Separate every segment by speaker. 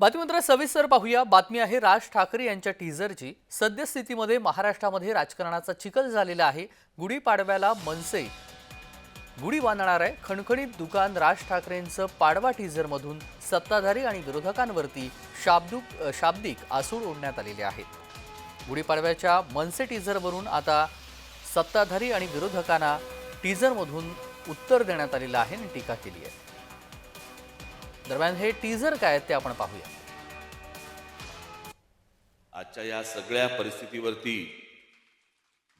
Speaker 1: बातमीपत्र सविस्तर पाहूया. बातमी आहे राज ठाकरे यांच्या टीझरची सद्यस्थितीमध्ये महाराष्ट्रामध्ये राजकारणाचा चिखल झालेला आहे. गुढीपाडव्याला मनसे. गुढी बांधणार आहे. खणखणीत दुकान राज ठाकरेंचं पाडवा टीझरमधून सत्ताधारी आणि विरोधकांवरती शाब्दुक शाब्दिक आसूड ओढण्यात आलेले आहेत. गुढीपाडव्याच्या मनसे टीझरवरून आता सत्ताधारी आणि विरोधकांना टीझरमधून उत्तर देण्यात आलेलं आहे आणि टीका केली आहे. दरम्यान हे टीझर काय ते आपण पाहूया.
Speaker 2: आजच्या या सगळ्या परिस्थितीवरती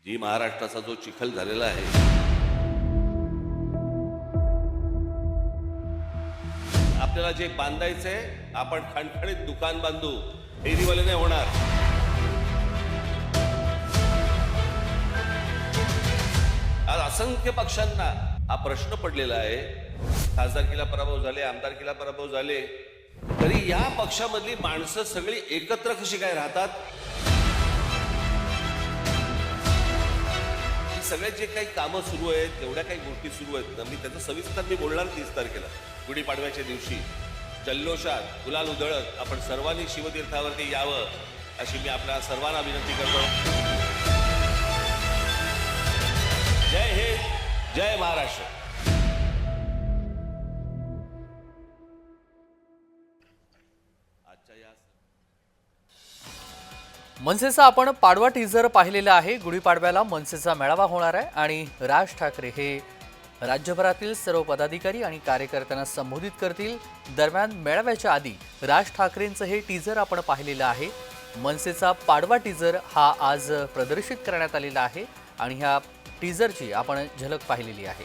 Speaker 2: जी महाराष्ट्राचा जो चिखल झालेला आहे आपल्याला जे बांधायचंय आपण खणखणीत दुकान बांधू फेरीवाले नाही होणार. आज असंख्य पक्षांना हा प्रश्न पडलेला आहे खासदारकीला पराभव झाले आमदारकीला पराभव झाले तरी या पक्षामधली माणसं सगळी एकत्र कशी काय राहतात? सगळे जे काही कामं सुरू आहेत तेवढ्या काही गोष्टी सुरू आहेत. ना मी त्याचं सविस्तर मी बोलणार तीस तारखेला गुढीपाडव्याच्या दिवशी. जल्लोषात गुलाल उधळत आपण सर्वांनी शिवतीर्थावरती यावं अशी मी आपल्या सर्वांना विनंती करतो. जय हिंद जय महाराष्ट्र.
Speaker 1: मनसेचा आपण पाडवा टीझर पाहिलेला आहे. गुढीपाडव्याला मनसेचा मेळावा होणार आहे आणि राज ठाकरे हे राज्यभरातील सर्व पदाधिकारी आणि कार्यकर्त्यांना संबोधित करतील. दरम्यान मेळाव्याच्या आधी राज ठाकरेंचं हे टीझर आपण पाहिलेलं आहे. मनसेचा पाडवा टीझर हा आज प्रदर्शित करण्यात आलेला आहे आणि ह्या टीझरची आपण झलक पाहिलेली आहे.